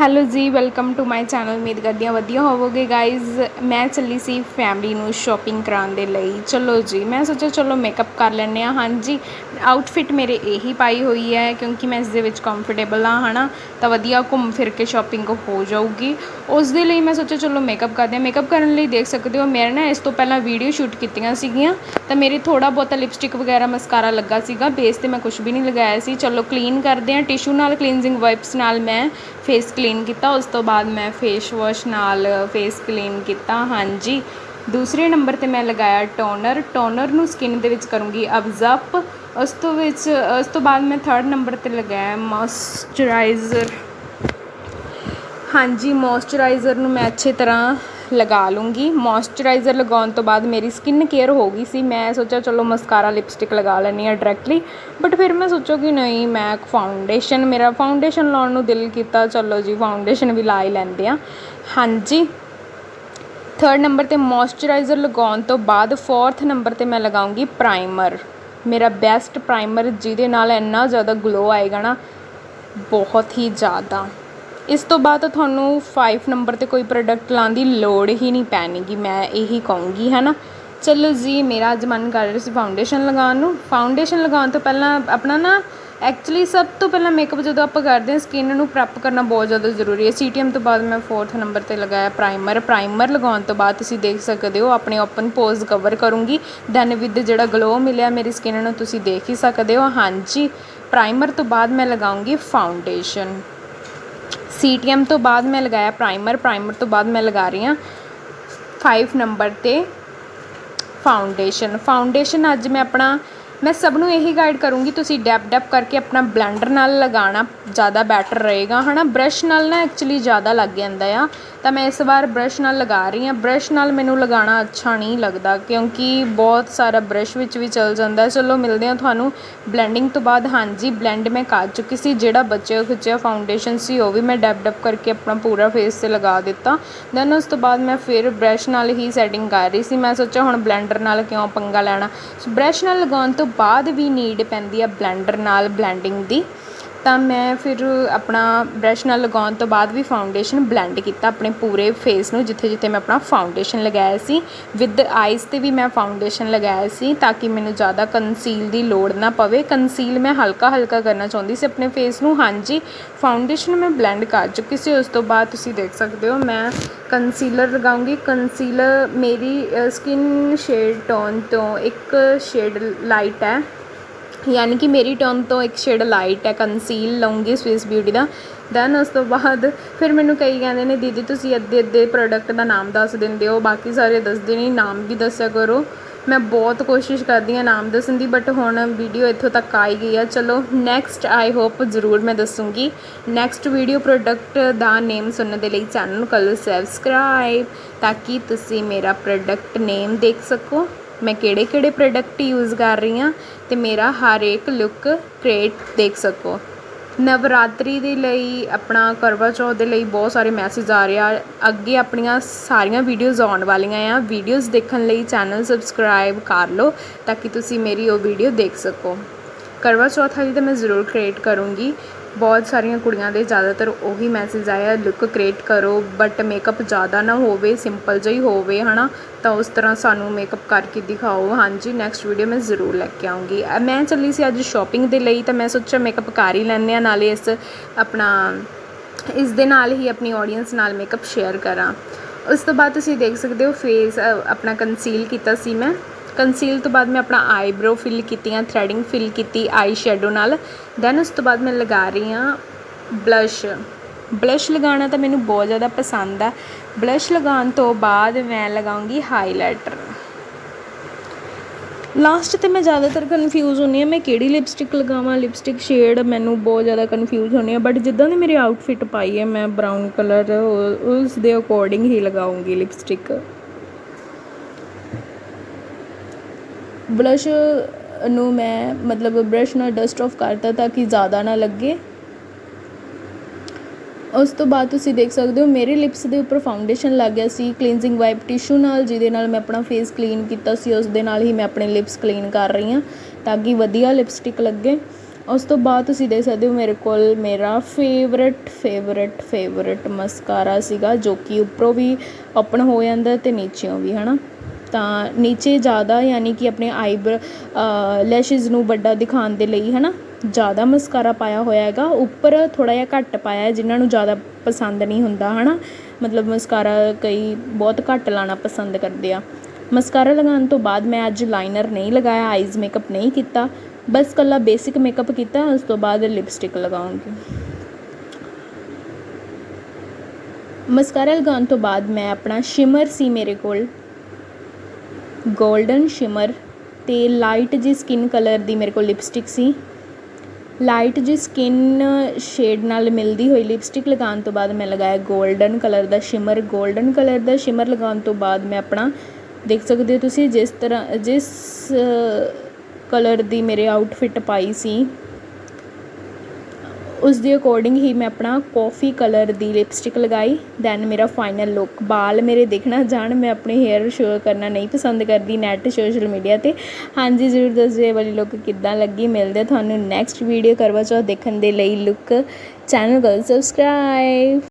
Hello ਜੀ, welcome to my channel ਉਮੀਦ ਕਰਦੀ ਹਾਂ ਵਧੀਆ ਹੋਵੋਗੇ ਗਾਇਜ਼ ਮੈਂ ਚੱਲੀ ਸੀ ਫੈਮਿਲੀ ਨੂੰ ਸ਼ਾਪਿੰਗ ਕਰਾਉਣ ਦੇ ਲਈ। ਚਲੋ ਜੀ, ਮੈਂ ਸੋਚਿਆ ਚਲੋ ਮੇਕਅਪ ਕਰ ਲੈਂਦੇ ਹਾਂ। ਹਾਂਜੀ ਆਊਟਫਿਟ ਮੇਰੇ ਇਹੀ ਪਾਈ ਹੋਈ ਹੈ ਕਿਉਂਕਿ ਮੈਂ ਇਸ ਦੇ ਵਿੱਚ ਕੰਫਰਟੇਬਲ ਹਾਂ, ਹਨਾ? ਤਾਂ ਵਧੀਆ ਘੁੰਮ ਫਿਰ ਕੇ ਸ਼ਾਪਿੰਗ ਹੋ ਜਾਊਗੀ। ਉਸ ਦੇ ਲਈ ਮੈਂ ਸੋਚਿਆ ਚਲੋ ਮੇਕਅਪ ਕਰਦੇ ਹਾਂ। ਮੇਕਅਪ ਕਰਨ ਲਈ ਦੇਖ ਸਕਦੇ ਹੋ, ਮੇਰੇ ਨਾ ਇਸ ਤੋਂ ਪਹਿਲਾਂ ਵੀਡੀਓ ਸ਼ੂਟ ਕੀਤੀਆਂ ਸੀਗੀਆਂ। ਤਾਂ ਮੇਰੀ ਥੋੜਾ ਬਹੁਤਾ ਲਿਪਸਟਿਕ ਵਗੈਰਾ ਮਸਕਾਰਾ ਲੱਗਾ ਸੀਗਾ। ਬੇਸ ਤੇ ਮੈਂ ਕੁਝ ਵੀ ਨਹੀਂ ਲਗਾਇਆ ਸੀ। ਚਲੋ ਕਲੀਨ ਕਰਦੇ ਹਾਂ। ਟਿਸ਼ੂ ਨਾਲ ਕਲੀਨਜ਼ਿੰਗ ਵਾਈਪਸ ਨਾਲ ਮੈਂ ਫੇਸ ਕਲੀਨ ਕੀਤਾ, ਉਸ ਤੋਂ ਬਾਅਦ ਮੈਂ ਫੇਸ ਵਾਸ਼ ਨਾਲ ਫੇਸ ਕਲੀਨ ਕੀਤਾ, ਹਾਂਜੀ। ਦੂਸਰੇ ਨੰਬਰ ਤੇ ਮੈਂ ਲਗਾਇਆ ਟੋਨਰ ਟੋਨਰ ਨੂੰ ਸਕਿਨ ਦੇ ਵਿੱਚ ਕਰੂੰਗੀ ਅਬਜ਼ਪ ਉਸ ਤੋਂ ਵਿੱਚ, ਉਸ ਤੋਂ ਬਾਅਦ ਮੈਂ ਥਰਡ ਨੰਬਰ ਤੇ ਲਗਾਇਆ ਮੋਇਸਚਰਾਈਜ਼ਰ ਹਾਂਜੀ ਮੋਇਸਚਰਾਈਜ਼ਰ ਨੂੰ ਮੈਂ ਅੱਛੇ ਤਰ੍ਹਾਂ ਲਗਾ ਲੂੰਗੀ। ਮੋਇਸਚਰਾਈਜ਼ਰ ਲਗਾਉਣ ਤੋਂ ਬਾਅਦ ਮੇਰੀ ਸਕਿਨ ਕੇਅਰ ਹੋ ਗਈ ਸੀ। ਮੈਂ ਸੋਚਿਆ, ਚਲੋ ਮਸਕਾਰਾ ਲਿਪਸਟਿਕ ਲਗਾ ਲੈਂਦੀ ਹਾਂ ਡਾਇਰੈਕਟਲੀ ਬਟ ਫਿਰ ਮੈਂ ਸੋਚਿਆ ਕਿ ਨਹੀਂ, ਮੈਂ ਫਾਊਂਡੇਸ਼ਨ ਮੇਰਾ ਫਾਊਂਡੇਸ਼ਨ ਲਾਉਣ ਨੂੰ ਦਿਲ ਕੀਤਾ। ਚਲੋ ਜੀ ਫਾਊਂਡੇਸ਼ਨ ਵੀ ਲਾ ਹੀ ਲੈਂਦੇ ਆ ਹਾਂਜੀ। ਥਰਡ ਨੰਬਰ ਤੇ ਮੋਇਸਚਰਾਈਜ਼ਰ ਲਗਾਉਣ ਤੋਂ ਬਾਅਦ ਫੋਰਥ ਨੰਬਰ ਤੇ ਮੈਂ ਲਗਾਉਂਗੀ ਪ੍ਰਾਈਮਰ ਮੇਰਾ ਬੈਸਟ ਪ੍ਰਾਈਮਰ ਜਿਹਦੇ ਨਾਲ ਇੰਨਾ ਜ਼ਿਆਦਾ ਗਲੋ ਆਏਗਾ ਨਾ, ਬਹੁਤ ਹੀ ਜ਼ਿਆਦਾ। ਇਸ ਤੋਂ ਬਾਅਦ ਤੁਹਾਨੂੰ ਫਾਈਵ ਨੰਬਰ ਤੇ ਕੋਈ ਪ੍ਰੋਡਕਟ ਲਾਉਣ ਦੀ ਲੋੜ ਹੀ ਨਹੀਂ ਪੈਣੀਗੀ, ਮੈਂ ਇਹੀ ਕਹੂੰਗੀ ਹੈ ਨਾ ਚਲੋ ਜੀ, ਮੇਰਾ ਅੱਜ ਮਨ ਕਰ ਰਿਹਾ ਸੀ ਫਾਊਂਡੇਸ਼ਨ ਲਗਾਉਣ ਨੂੰ। ਫਾਊਂਡੇਸ਼ਨ ਲਗਾਉਣ ਤੋਂ ਪਹਿਲਾਂ ਆਪਣਾ ਨਾ ਐਕਚੁਅਲੀ ਸਭ ਤੋਂ ਪਹਿਲਾਂ ਮੇਕਅਪ ਜਦੋਂ ਆਪਾਂ ਕਰਦੇ ਹਾਂ ਸਕਿਨ ਨੂੰ ਪ੍ਰੈਪ ਕਰਨਾ ਬਹੁਤ ਜ਼ਿਆਦਾ ਜ਼ਰੂਰੀ ਹੈ। ਸੀਟੀਐਮ ਤੋਂ ਬਾਅਦ ਮੈਂ 4th ਨੰਬਰ ਤੇ ਲਗਾਇਆ ਪ੍ਰਾਈਮਰ ਪ੍ਰਾਈਮਰ ਲਗਾਉਣ ਤੋਂ ਬਾਅਦ ਤੁਸੀਂ ਦੇਖ ਸਕਦੇ ਹੋ, ਆਪਣੇ ਓਪਨ ਪੋਜ਼ ਕਵਰ ਕਰੂੰਗੀ। ਦੈਨ ਵਿਦ ਜਿਹੜਾ ਗਲੋ ਮਿਲਿਆ ਮੇਰੀ ਸਕਿਨ ਨੂੰ ਤੁਸੀਂ ਦੇਖ ਹੀ ਸਕਦੇ ਹੋ। ਹਾਂਜੀ ਪ੍ਰਾਈਮਰ ਤੋਂ ਬਾਅਦ ਮੈਂ ਲਗਾਉਂਗੀ ਫਾਊਂਡੇਸ਼ਨ ਸੀ ਟੀ ਸੀਟੀਐਮ ਤੋਂ ਬਾਅਦ ਮੈਂ ਲਗਾਇਆ ਪ੍ਰਾਈਮਰ ਪ੍ਰਾਈਮਰ ਤੋਂ ਬਾਅਦ ਮੈਂ ਲਗਾ ਰਹੀ ਹਾਂ। ਫਾਈਵ ਨੰਬਰ ਤੇ ਫਾਊਂਡੇਸ਼ਨ ਫਾਊਂਡੇਸ਼ਨ ਅੱਜ ਮੈਂ ਆਪਣਾ ਮੈਂ ਸਭ ਨੂੰ ਇਹੀ ਗਾਈਡ ਕਰੂੰਗੀ, ਤੁਸੀਂ ਡੈਪ ਡੈਪ ਕਰਕੇ ਆਪਣਾ ਬਲੈਂਡਰ ਨਾਲ ਲਗਾਉਣਾ ਜ਼ਿਆਦਾ ਬੈਟਰ ਰਹੇਗਾ ਹੈ ਨਾ ਬਰੱਸ਼ ਨਾਲ ਨਾ ਐਕਚੁਲੀ ਜ਼ਿਆਦਾ ਲੱਗ ਜਾਂਦਾ ਆ। ਤਾਂ ਮੈਂ ਇਸ ਵਾਰ ਬਰੱਸ਼ ਨਾਲ ਲਗਾ ਰਹੀ ਹਾਂ। ਬਰੱਸ਼ ਨਾਲ ਮੈਨੂੰ ਲਗਾਉਣਾ ਅੱਛਾ ਨਹੀਂ ਲੱਗਦਾ, ਕਿਉਂਕਿ ਬਹੁਤ ਸਾਰਾ ਬਰੱਸ਼ ਵਿੱਚ ਵੀ ਚਲ ਜਾਂਦਾ ਚਲੋ, ਮਿਲਦੇ ਹਾਂ ਤੁਹਾਨੂੰ ਬਲੈਂਡਿੰਗ ਤੋਂ ਬਾਅਦ। ਹਾਂਜੀ ਬਲੈਂਡ ਮੈਂ ਕਰ ਚੁੱਕੀ ਸੀ, ਜਿਹੜਾ ਬਚਿਆ ਖੁਚਿਆ ਫਾਊਂਡੇਸ਼ਨ ਸੀ, ਉਹ ਵੀ ਮੈਂ ਡੈਪ ਡੈਪ ਕਰਕੇ ਆਪਣਾ ਪੂਰਾ ਫੇਸ ਤੇ ਲਗਾ ਦਿੱਤਾ। ਦੈਨ ਉਸ ਤੋਂ ਬਾਅਦ ਮੈਂ ਫਿਰ ਬਰੱਸ਼ ਨਾਲ ਹੀ ਸੈਟਿੰਗ ਕਰ ਰਹੀ ਸੀ। ਮੈਂ ਸੋਚਿਆ ਹੁਣ ਬਲੈਂਡਰ ਨਾਲ ਕਿਉਂ ਪੰਗਾ ਲੈਣਾ। ਬਰੱਸ਼ ਨਾਲ ਲਗਾਉਣ ਤੋਂ ਬਾਅਦ ਵੀ ਨੀਡ ਪੈਂਦੀ ਆ ਬਲੈਂਡਰ ਨਾਲ ਬਲੈਂਡਿੰਗ ਦੀ। ਤਾਂ ਮੈਂ ਫਿਰ ਆਪਣਾ ਬਰੱਸ਼ ਨਾਲ ਲਗਾਉਣ ਤੋਂ ਬਾਅਦ ਵੀ ਫਾਊਂਡੇਸ਼ਨ ਬਲੈਂਡ ਕੀਤਾ ਆਪਣੇ ਪੂਰੇ ਫੇਸ ਨੂੰ, ਜਿੱਥੇ ਜਿੱਥੇ ਮੈਂ ਆਪਣਾ ਫਾਊਂਡੇਸ਼ਨ ਲਗਾਇਆ ਸੀ। ਵਿਦ ਆਈਜ਼ ਤੇ ਵੀ ਮੈਂ ਫਾਊਂਡੇਸ਼ਨ ਲਗਾਇਆ ਸੀ ਤਾਂ ਕਿ ਮੈਨੂੰ ਜ਼ਿਆਦਾ ਕੰਸੀਲ ਦੀ ਲੋੜ ਨਾ ਪਵੇ। ਕੰਸੀਲ ਮੈਂ ਹਲਕਾ ਹਲਕਾ ਕਰਨਾ ਚਾਹੁੰਦੀ ਸੀ ਆਪਣੇ ਫੇਸ ਨੂੰ। ਹਾਂਜੀ ਫਾਊਂਡੇਸ਼ਨ ਮੈਂ ਬਲੈਂਡ ਕਰ ਚੁੱਕੀ ਸੀ। ਉਸ ਤੋਂ ਬਾਅਦ ਤੁਸੀਂ ਦੇਖ ਸਕਦੇ ਹੋ, ਮੈਂ ਕੰਸੀਲਰ ਲਗਾਉਂਗੀ। ਕੰਸੀਲਰ ਮੇਰੀ ਸਕਿਨ ਸ਼ੇਡ ਟੋਨ ਤੋਂ ਇੱਕ ਸ਼ੇਡ ਲਾਈਟ ਹੈ। ਯਾਨੀ ਕਿ ਮੇਰੀ ਟੋਨ ਤੋਂ ਇੱਕ ਸ਼ੇਡ ਲਾਈਟ ਹੈ ਕੰਸੀਲ ਲਵਾਂਗੀ ਸਵਿਸ ਬਿਊਟੀ ਦਾ। ਦੈਨ ਉਸ ਤੋਂ ਬਾਅਦ ਫਿਰ ਮੈਨੂੰ ਕਈ ਕਹਿੰਦੇ ਨੇ, ਦੀਦੀ, ਤੁਸੀਂ ਅੱਧੇ ਅੱਧੇ ਪ੍ਰੋਡਕਟ ਦਾ ਨਾਮ ਦੱਸ ਦਿੰਦੇ ਹੋ, ਬਾਕੀ ਸਾਰੇ ਦੱਸਦੇ ਨਹੀਂ, ਨਾਮ ਵੀ ਦੱਸਿਆ ਕਰੋ। ਮੈਂ ਬਹੁਤ ਕੋਸ਼ਿਸ਼ ਕਰਦੀ ਹਾਂ ਨਾਮ ਦੱਸਣ ਦੀ ਬਟ ਹੁਣ ਵੀਡੀਓ ਇੱਥੋਂ ਤੱਕ ਆ ਹੀ ਗਈ ਆ। ਚਲੋ ਨੈਕਸਟ ਆਈ ਹੋਪ ਜ਼ਰੂਰ ਮੈਂ ਦੱਸੂੰਗੀ। ਨੈਕਸਟ ਵੀਡੀਓ ਪ੍ਰੋਡਕਟ ਦਾ ਨੇਮ ਸੁਣਨ ਦੇ ਲਈ ਚੈਨਲ ਨੂੰ ਕਰ ਸਬਸਕ੍ਰਾਈਬ ਤਾਂ ਕਿ ਤੁਸੀਂ ਮੇਰਾ ਪ੍ਰੋਡਕਟ ਨੇਮ ਦੇਖ ਸਕੋ। ਮੈਂ ਕਿਹੜੇ ਕਿਹੜੇ ਪ੍ਰੋਡਕਟ ਯੂਜ਼ ਕਰ ਰਹੀ ਹਾਂ ਅਤੇ ਮੇਰਾ ਹਰ ਇੱਕ ਲੁੱਕ ਕ੍ਰੀਏਟ ਦੇਖ ਸਕੋ। ਨਵਰਾਤਰੀ ਦੇ ਲਈ ਆਪਣਾ ਕਰਵਾ ਚੌਥ ਦੇ ਲਈ ਬਹੁਤ ਸਾਰੇ ਮੈਸੇਜ ਆ ਰਹੇ ਆ। ਅੱਗੇ ਆਪਣੀਆਂ ਸਾਰੀਆਂ ਵੀਡੀਓਜ਼ ਆਉਣ ਵਾਲੀਆਂ ਆ। ਵੀਡੀਓਜ਼ ਦੇਖਣ ਲਈ ਚੈਨਲ ਸਬਸਕ੍ਰਾਈਬ ਕਰ ਲਓ ਤਾਂ ਕਿ ਤੁਸੀਂ ਮੇਰੀ ਉਹ ਵੀਡੀਓ ਦੇਖ ਸਕੋ। ਕਰਵਾ ਚੌਥ ਵਾਲੀ ਤਾਂ ਮੈਂ ਜ਼ਰੂਰ ਕ੍ਰੀਏਟ ਕਰੂੰਗੀ। ਬਹੁਤ ਸਾਰੀਆਂ ਕੁੜੀਆਂ ਦੇ ਜ਼ਿਆਦਾਤਰ ਉਹੀ ਮੈਸੇਜ ਆਇਆ ਲੁੱਕ ਕ੍ਰੀਏਟ ਕਰੋ ਬਟ ਮੇਕਅਪ ਜ਼ਿਆਦਾ ਨਾ ਹੋਵੇ ਸਿੰਪਲ ਜਿਹਾ ਹੀ ਹੋਵੇ ਹੈ ਨਾ ਤਾਂ ਉਸ ਤਰ੍ਹਾਂ ਸਾਨੂੰ ਮੇਕਅਪ ਕਰਕੇ ਦਿਖਾਓ। ਹਾਂਜੀ ਨੈਕਸਟ ਵੀਡੀਓ ਮੈਂ ਜ਼ਰੂਰ ਲੈ ਕੇ ਆਉਂਗੀ। ਮੈਂ ਚੱਲੀ ਸੀ ਅੱਜ ਸ਼ਾਪਿੰਗ ਦੇ ਲਈ, ਤਾਂ ਮੈਂ ਸੋਚਿਆ ਮੇਕਅਪ ਕਰ ਹੀ ਲੈਂਦੇ ਆ, ਨਾਲੇ ਇਸ ਆਪਣਾ, ਇਸ ਦੇ ਨਾਲ ਹੀ ਆਪਣੀ ਆਡੀਅנס ਨਾਲ ਮੇਕਅਪ ਸ਼ੇਅਰ ਕਰਾਂ। ਉਸ ਤੋਂ ਬਾਅਦ ਤੁਸੀਂ ਦੇਖ ਸਕਦੇ ਹੋ ਫੇਸ ਆਪਣਾ ਕੰਸੀਲ ਕੀਤਾ ਸੀ ਮੈਂ। ਕੰਸੀਲ ਤੋਂ ਬਾਅਦ ਮੈਂ ਆਪਣਾ ਆਈਬ੍ਰੋ ਫਿਲ ਕੀਤੀਆਂ ਥਰੈਡਿੰਗ ਫਿਲ ਕੀਤੀ ਆਈ ਸ਼ੈਡੋ ਨਾਲ। ਦੈਨ ਉਸ ਤੋਂ ਬਾਅਦ ਮੈਂ ਲਗਾ ਰਹੀ ਹਾਂ ਬਲਸ਼ ਬਲਸ਼ ਲਗਾਉਣਾ ਤਾਂ ਮੈਨੂੰ ਬਹੁਤ ਜ਼ਿਆਦਾ ਪਸੰਦ ਆ। ਬਲਸ਼ ਲਗਾਉਣ ਤੋਂ ਬਾਅਦ ਮੈਂ ਲਗਾਉਂਗੀ ਹਾਈਲਾਈਟਰ ਲਾਸਟ ਤੇ ਮੈਂ ਜ਼ਿਆਦਾਤਰ ਕਨਫਿਊਜ਼ ਹੁੰਨੀ ਆ, ਮੈਂ ਕਿਹੜੀ ਲਿਪਸਟਿਕ ਲਗਾਵਾਂ ਲਿਪਸਟਿਕ ਸ਼ੇਡ ਮੈਨੂੰ ਬਹੁਤ ਜ਼ਿਆਦਾ ਕਨਫਿਊਜ਼ ਹੁੰਨੀ ਆ ਬਟ ਜਿੱਦਾਂ ਦੀ ਮੇਰੀ ਆਊਟਫਿਟ ਪਾਈ ਹੈ ਮੈਂ ਬਰਾਊਨ ਕਲਰ ਉਸ ਦੇ ਅਕੋਰਡਿੰਗ ਹੀ ਲਗਾਉਂਗੀ ਲਿਪਸਟਿਕ ਬਲਸ਼ ਨੂੰ ਮੈਂ ਮਤਲਬ ਬ੍ਰਸ਼ ਨਾਲ ਡਸਟ ਆਫ ਕਰਤਾ ਤਾਂ ਕਿ ਜ਼ਿਆਦਾ ਨਾ ਲੱਗੇ। ਉਸ ਤੋਂ ਬਾਅਦ ਤੁਸੀਂ ਦੇਖ ਸਕਦੇ ਹੋ, ਮੇਰੇ ਲਿਪਸ ਦੇ ਉੱਪਰ ਫਾਊਂਡੇਸ਼ਨ ਲੱਗ ਗਿਆ ਸੀ ਕਲੀਨਜ਼ਿੰਗ ਵਾਈਪ ਟਿਸ਼ੂ ਨਾਲ, ਜਿਹਦੇ ਨਾਲ ਮੈਂ ਆਪਣਾ ਫੇਸ ਕਲੀਨ ਕੀਤਾ ਸੀ, ਉਸ ਦੇ ਨਾਲ ਹੀ ਮੈਂ ਆਪਣੇ ਲਿਪਸ ਕਲੀਨ ਕਰ ਰਹੀ ਹਾਂ, ਤਾਂ ਕਿ ਵਧੀਆ ਲਿਪਸਟਿਕ ਲੱਗੇ। ਉਸ ਤੋਂ ਬਾਅਦ ਤੁਸੀਂ ਦੇਖ ਸਕਦੇ ਹੋ, ਮੇਰੇ ਕੋਲ ਮੇਰਾ ਫੇਵਰਟ ਫੇਵਰਟ ਫੇਵਰਟ ਮਸਕਾਰਾ ਸੀਗਾ, ਜੋ ਕਿ ਉੱਪਰੋਂ ਵੀ ਓਪਨ ਹੋ ਜਾਂਦਾ ਅਤੇ ਨੀਚਿਓਂ ਵੀ ਹੈ ਨਾ ਤਾਂ ਨੀਚੇ ਜ਼ਿਆਦਾ ਯਾਨੀ ਕਿ ਆਪਣੇ ਆਈਬਰ ਲੈਸ਼ਿਜ਼ ਨੂੰ ਵੱਡਾ ਦਿਖਾਉਣ ਦੇ ਲਈ ਹੈ ਨਾ ਜ਼ਿਆਦਾ ਮਸਕਾਰਾ ਪਾਇਆ ਹੋਇਆ ਹੈਗਾ। ਉੱਪਰ ਥੋੜ੍ਹਾ ਜਿਹਾ ਘੱਟ ਪਾਇਆ ਜਿਹਨਾਂ ਨੂੰ ਜ਼ਿਆਦਾ ਪਸੰਦ ਨਹੀਂ ਹੁੰਦਾ ਹੈ ਨਾ ਮਤਲਬ ਮਸਕਾਰਾ ਕਈ ਬਹੁਤ ਘੱਟ ਲਾਉਣਾ ਪਸੰਦ ਕਰਦੇ ਆ। ਮਸਕਾਰਾ ਲਗਾਉਣ ਤੋਂ ਬਾਅਦ ਮੈਂ ਅੱਜ ਲਾਈਨਰ ਨਹੀਂ ਲਗਾਇਆ, ਆਈਜ਼ ਮੇਕਅਪ ਨਹੀਂ ਕੀਤਾ। ਬਸ ਇਕੱਲਾ ਬੇਸਿਕ ਮੇਕਅਪ ਕੀਤਾ, ਉਸ ਤੋਂ ਬਾਅਦ ਲਿਪਸਟਿਕ ਲਗਾਉਂਗੀ। ਮਸਕਾਰਾ ਲਗਾਉਣ ਤੋਂ ਬਾਅਦ ਮੈਂ ਆਪਣਾ ਸ਼ਿਮਰ ਸੀ ਮੇਰੇ ਕੋਲ। ਗੋਲਡਨ ਸ਼ਿਮਰ ਅਤੇ ਲਾਈਟ ਜਿਹੀ ਸਕਿਨ ਕਲਰ ਦੀ ਮੇਰੇ ਕੋਲ ਲਿਪਸਟਿਕ ਸੀ। ਲਾਈਟ ਜਿਹੀ ਸਕਿਨ ਸ਼ੇਡ ਨਾਲ ਮਿਲਦੀ ਹੋਈ ਲਿਪਸਟਿਕ ਲਗਾਉਣ ਤੋਂ ਬਾਅਦ ਮੈਂ ਲਗਾਇਆ ਗੋਲਡਨ ਕਲਰ ਦਾ ਸ਼ਿਮਰ। ਗੋਲਡਨ ਕਲਰ ਦਾ ਸ਼ਿਮਰ ਲਗਾਉਣ ਤੋਂ ਬਾਅਦ ਮੈਂ ਆਪਣਾ ਦੇਖ ਸਕਦੇ ਹੋ ਤੁਸੀਂ ਜਿਸ ਤਰ੍ਹਾਂ, ਜਿਸ ਕਲਰ ਦੀ ਮੇਰੇ ਆਊਟਫਿਟ ਪਾਈ ਸੀ। ਉਸ ਦੇ ਅਕੋਰਡਿੰਗ ਹੀ ਮੈਂ ਆਪਣਾ ਕਾਫੀ ਕਲਰ ਦੀ ਲਿਪਸਟਿਕ ਲਗਾਈ ਦੈਨ ਮੇਰਾ ਫਾਈਨਲ ਲੁੱਕ ਬਾਲ ਮੇਰੇ ਦਿਖਣਾ ਜਾਣ, ਮੈਂ ਆਪਣੇ ਹੇਅਰ ਸ਼ੋਅ ਕਰਨਾ ਨਹੀਂ ਪਸੰਦ ਕਰਦੀ ਨੈੱਟ ਸੋਸ਼ਲ ਮੀਡੀਆ ਤੇ। ਹਾਂਜੀ, ਜ਼ਰੂਰ ਦੱਸੋ ਇਹ ਵਾਲੀ ਲੁੱਕ ਕਿੱਦਾਂ ਲੱਗੀ? ਮਿਲਦੇ ਤੁਹਾਨੂੰ ਨੈਕਸਟ ਵੀਡੀਓ ਕਰਵਾ ਚੌਥ ਦੇਖਣ ਦੇ ਲਈ। ਲੁੱਕ ਚੈਨਲ ਕਰ ਸਬਸਕ੍ਰਾਈਬ